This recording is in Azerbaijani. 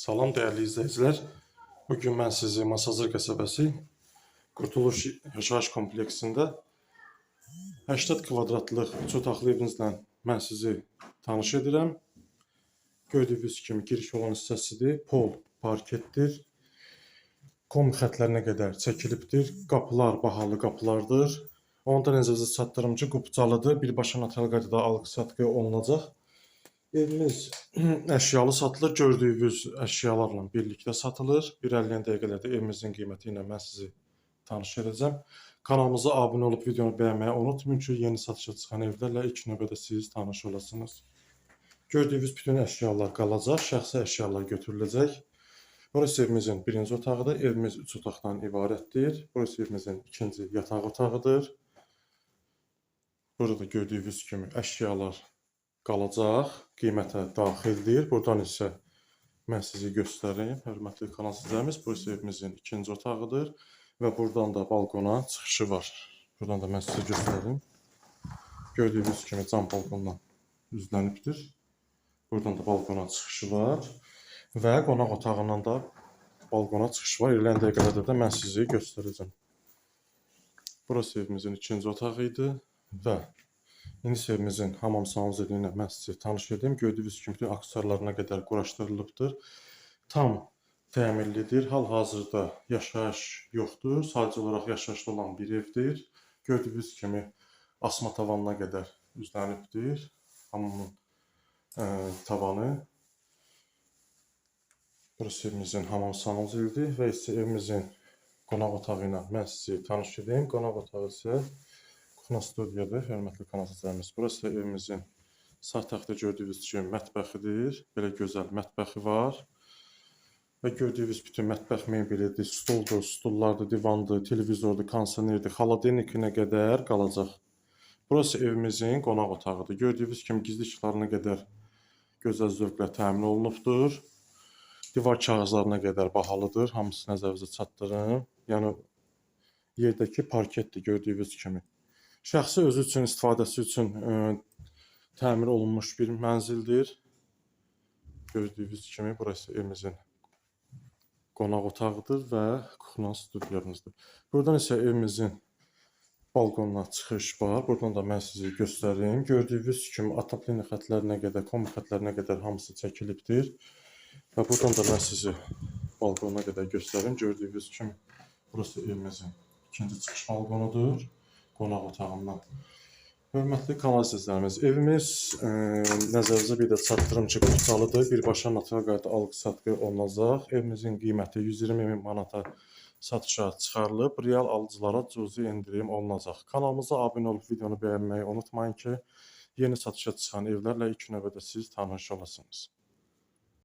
Salam dəyərli izləyicilər. Bu gün mən sizi Masazır qəsəbəsi Qurtuluş yaşayış kompleksində 80 kvadratlıq üç otaqlı evinizlə mən sizi tanış edirəm. Gördüyünüz kimi giriş olan hissəsidir. Pol parketdir. Kom xətlərinə qədər çəkilibdir. Qapılar bahalı qapılardır. Ondan öncə çatdırım ki, qupcalıdır. Birbaşa natal qaydada alqı-satqı olunacaq. Evimiz əşyalı satılır. Gördüyünüz əşyalarla birlikdə satılır. Bir 50 dəqiqələrdə evimizin qiyməti ilə sizi tanış edəcəm. Kanalımıza abunə olub videonu bəyənməyi unutmayın ki, yeni satışa çıxan evlərlə ilk növbədə siz tanış olasınız. Gördüyünüz bütün əşyalar qalacaq, şəxsi əşyalar götürüləcək. Burası evimizin birinci otağıdır. Evimiz üç otaqdan ibarətdir. Burası evimizin ikinci yataq otağıdır. Burada gördüyünüz kimi əşyalar qalacaq, qiymətə daxildir. Buradan isə mən sizi göstərim. Hörmətli kanal izləyicimiz, burası evimizin ikinci otağıdır və buradan da balkona çıxışı var. Buradan da mən sizə göstərim. Gördüyünüz kimi cam balkondan üzlənibdir. Buradan da balkona çıxışı var və qonaq otağından da balkona çıxış var. İrəliyən dəqiqələrdə də mən sizi göstərəcəm. Burası evimizin ikinci otağı idi və indi isə evimizin hamam sanuzeli ilə mən sizi tanış edim. Gördüyünüz kimi bütün aksessuarlarına qədər quraşdırılıbdır. Tam təmirlidir. Hal-hazırda yaşayış yoxdur. Sadəcə olaraq yaşayışda olan bir evdir. Gördüyünüz kimi asma tavanına qədər üzlənibdir. Hamamın ə, tavanı. Burası evimizin hamam sanuzelidir və isə evimizin qonaq otağı ilə mən sizi tanış edeyim. Qonaq otağı isə kuxna studiyadır, hörmətli kanal izləyicimiz. Burası evimizin sağ tərəfdə gördüyünüz kimi mətbəxidir. Belə gözəl mətbəxi var. Və gördüyünüz bütün mətbəx mebelidir, stuldur, stullardır, divandır, televizordur, kondisionerdir, xaladelnikinə qədər qalacaq. Burası evimizin qonaq otağıdır. Gördüyünüz kimi gizli işıqlarına qədər gözəl zövqlə təmin olunubdur. Divar kağızlarına qədər bahalıdır. Hamısı nəzərinizə çatdırım. Yəni yerdəki parketdir gördüyünüz kimi. Şəxsi özü üçün istifadəsi üçün ə, təmir olunmuş bir mənzildir. Gördüyünüz kimi burası evimizin qonaq otağıdır və kuxna studiyamızdır. Buradan isə evimizin balkonuna çıxış var. Buradan da mən sizi göstərim. Gördüyünüz kimi atapline xətlərinə qədər, kom xətlərinə qədər hamısı çəkilibdir. Və buradan da mən sizi balkona qədər göstərim. Gördüyünüz kimi burası evimizin ikinci çıxış balkonudur. Qonaq otağından. Hörmətli kanal izləyicilərimiz, evimiz ə, nəzərinizə bir də çatdırım ki, qurtalıdır. Birbaşa natal qayda alqı-satqı olunacaq. Evimizin qiyməti 120 min manata satışa çıxarılıb. Real alıcılara cüzi endirim olunacaq. Kanalımıza abunə olub videonu bəyənməyi unutmayın ki, yeni satışa çıxan evlərlə ilk növbədə siz tanış olasınız.